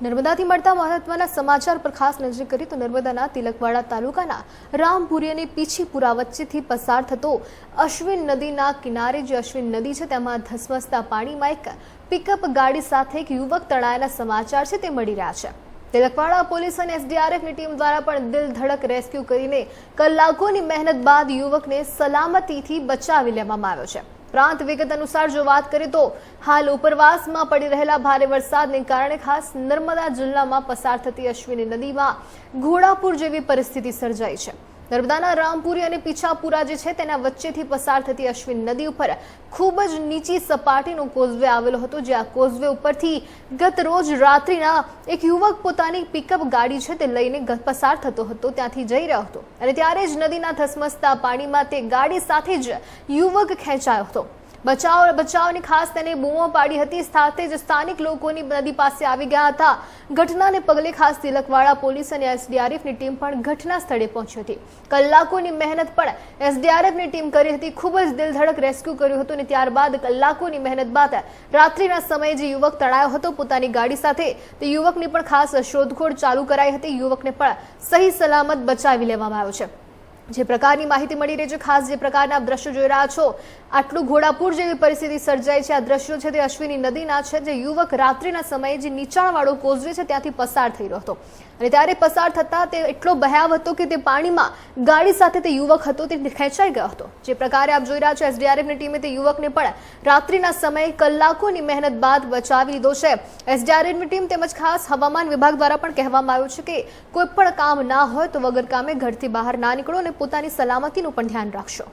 નર્મદાથી મળતા મહત્વના સમાચાર પર ખાસ નજર કરી તો નર્મદાના તિલકવાડા તાલુકાના રામપુરી અને પીછીપુરા વચ્ચેથી પસાર થતો અશ્વિન નદીના કિનારે જે અશ્વિન નદી છે તેમાં ધસમસતા પાણીમાં એક પિકઅપ ગાડી સાથે એક યુવક તણાયેલા સમાચાર છે તે મળી રહ્યા છે. તિલકવાડા પોલીસ અને એસડીઆરએફની ટીમ દ્વારા પણ દિલ ધડક રેસ્ક્યુ કરીને કલાકોની મહેનત બાદ યુવકને સલામતીથી બચાવી લેવામાં આવ્યો છે. પ્રાંત વિગત અનુસાર જો વાત કરીએ તો હાલ ઉપરવાસમાં પડી રહેલા ભારે વરસાદને કારણે ખાસ નર્મદા જિલ્લામાં પસાર થતી અશ્વિની નદીમાં ઘોડાપુર જેવી પરિસ્થિતિ સર્જાઈ છે. નર્મદાના રામપુરી અને પીછાપુરા જે છે તેના વચ્ચેથી પસાર થતી અશ્વિન નદી ઉપર ખૂબ જ નીચી સપાટીનો કોઝવે આવેલો હતો, જે આ કોઝવે ઉપરથી ગત રોજ રાત્રિના એક યુવક પોતાની પિકઅપ ગાડી છે તે લઈને પસાર થતો હતો, ત્યાંથી જઈ રહ્યો હતો. અને ત્યારે જ નદીના ધસમસતા પાણીમાં તે ગાડી સાથે જ યુવક ખેંચાયો હતો. બચાવ બચાવની ખાસ તેને બૂમો પાડી હતી. સાથે જ સ્થાનિક લોકોની નદી પાસે આવી ગયા હતા. ઘટનાને પગલે ખાસ તિલકવાડા પોલીસ અને એસડીઆરએફની ટીમ પણ ઘટના સ્થળે પહોંચી હતી. કલાકોની મહેનત પણ એસડીઆરએફની ટીમ કરી હતી. ખૂબ જ દિલધડક રેસ્ક્યુ કર્યું હતું અને ત્યારબાદ કલાકોની મહેનત બાદ રાત્રિના સમયે જે યુવક તણાયો હતો પોતાની ગાડી સાથે, તે યુવકની પણ ખાસ શોધખોળ ચાલુ કરાઈ હતી. યુવકને પણ સહી સલામત બચાવી લેવામાં આવ્યો છે. જે પ્રકારની માહિતી મળી રહી છે, ખાસ જે પ્રકારના દ્રશ્યો જોઈ રહ્યા છો, આટલું ઘોડાપુર જેવી પરિસ્થિતિ સર્જાઈ છે. આ દ્રશ્યો છે તે અશ્વિની નદીના છે, જે યુવક રાત્રિના સમયે જે નીચાણવાળો કોઝવે છે ત્યાંથી પસાર થઈ રહ્યો હતો. અને ત્યારે પસાર થતા તે એટલો ભયાવ હતો કે તે પાણીમાં ગાડી સાથે તે યુવક હતો, તે ખેંચાઈ ગયો હતો. જે પ્રકારે આપ જોઈ રહ્યા છો, એસડીઆરએફની ટીમે તે યુવકને પણ રાત્રિના સમયે કલાકોની મહેનત બાદ બચાવી લીધો છે. એસડીઆરએફની ટીમ તેમજ ખાસ હવામાન વિભાગ દ્વારા પણ કહેવામાં આવ્યું છે કે કોઈ પણ કામ ના હોય તો વગર કામે ઘરથી બહાર ના નીકળો અને પોતાની સલામતીનું પણ ધ્યાન રાખશો.